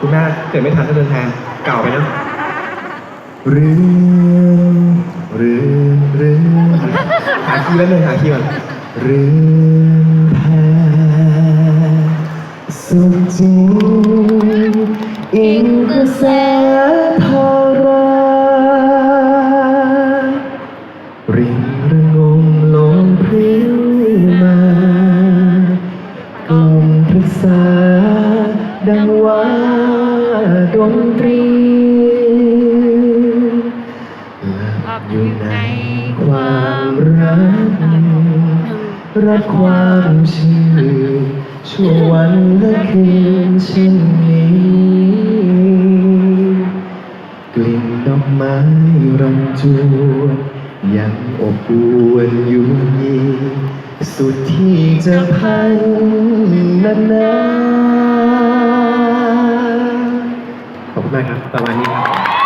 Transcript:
คุณแม่เกิดไม่ทันก็เดินแทนเก่าไปนะเรือนเรือนเรือนหาคีย์แล้วหนึ่งหาคีย์ก่อนเรือนแพสุขจูอิงกระแสทาราริงระงมลมพริ้วมากลมพฤกษาดังว่า ดนตรีหลับอยู่ในความรัก รักความชื่นชั่ววันและคืนเช่นนี้กลิ่นดอกไม้รันจวนยังอบอวนอยู่ยีสุดที่จะพันนานๆ มากครับ ประมาณนี้ครับ